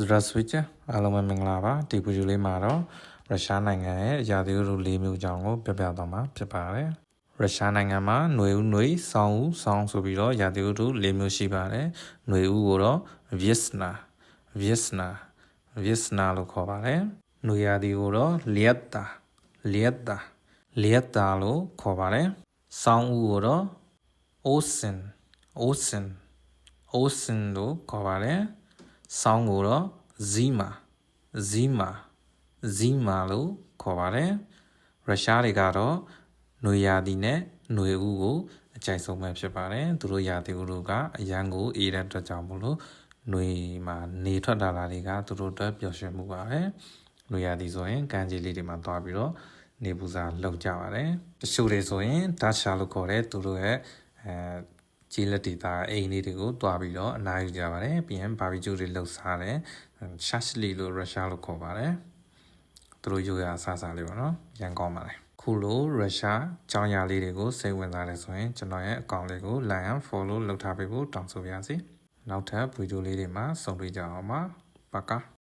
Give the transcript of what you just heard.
Zra Switch အားလုံးပဲမင်္ဂလာပါဒီဗီဒီယိုလေးမှာတော့ရုရှားနိုင်ငံရဲ့ရာသီဥတု၄မျိုးအကြောင်းကိုပြပြသွားမှာဖြစ်ပါတယ်ရုရှားနိုင်ငံမှာຫນွေဥຫນွေဆောင်းဥဆောင်းဆိုပြီးတော့ရာသီဥတု၄မျိုးရှိပါတယ်ຫນွေဥကိုတော့ Viesna Viesna Viesna လို့ခေါ်ပါတယ်ຫນွေရာသီကိုတော့ Lietta Lietta Lietta လို့ခေါ်ပါတယ်ဆောင်းဥကိုတော့ Osen Osen Osen လို့ခေါ်ပါတယ် ဆောင်းကိုတော့ Zima Zima Zima လို့ခေါ်ပါတယ်ရုရှားတွေကတော့ຫນွေရာသီနဲ့ຫນွေဦးကိုအကြိုက်ဆုံးပဲဖြစ်ပါတယ်သူတို့ရာသီဥတုကအရန်ကိုအေးတဲ့အတွက်ကြောင့်မို့လို့ຫນွေမှာနေထွက်လာတာတွေကသူတို့အတွက်ပျော်ရွှင်မှုပါပဲຫນွေရာသီဆိုရင်ကမ်းခြေလေးတွေမှာသွားပြီးတော့နေပူစာလောက်ကြပါတယ်တချို့တွေဆိုရင်ဒါရှာလို့ခေါ်တဲ့သူတို့ရဲ့အဲ ကြီးလက်တီသားအိမ်လေးတွေကိုတွားပြီးတော့အနားယူကြပါတယ်ပြီးရင်ဘာဘီကျူတွေလှုပ်စားတယ်ရှာရှလီလို့ရုရှားလို့ခေါ်ပါတယ်သူတို့ယူရအစားစားလေးပေါ့နော်ရန်ကောင်းပါတယ်ခုလိုရုရှားကြောင်းရလေးတွေကိုစိတ်ဝင်စားတယ်ဆိုရင်ကျွန်တော်ရဲ့အကောင့်လေးကို like and follow လုပ်ထားပေးဖို့တောင်းဆိုပါရစေနောက်ထပ်ဗီဒီယိုလေးတွေမှာဆုံတွေ့ကြအောင်ပါပကာ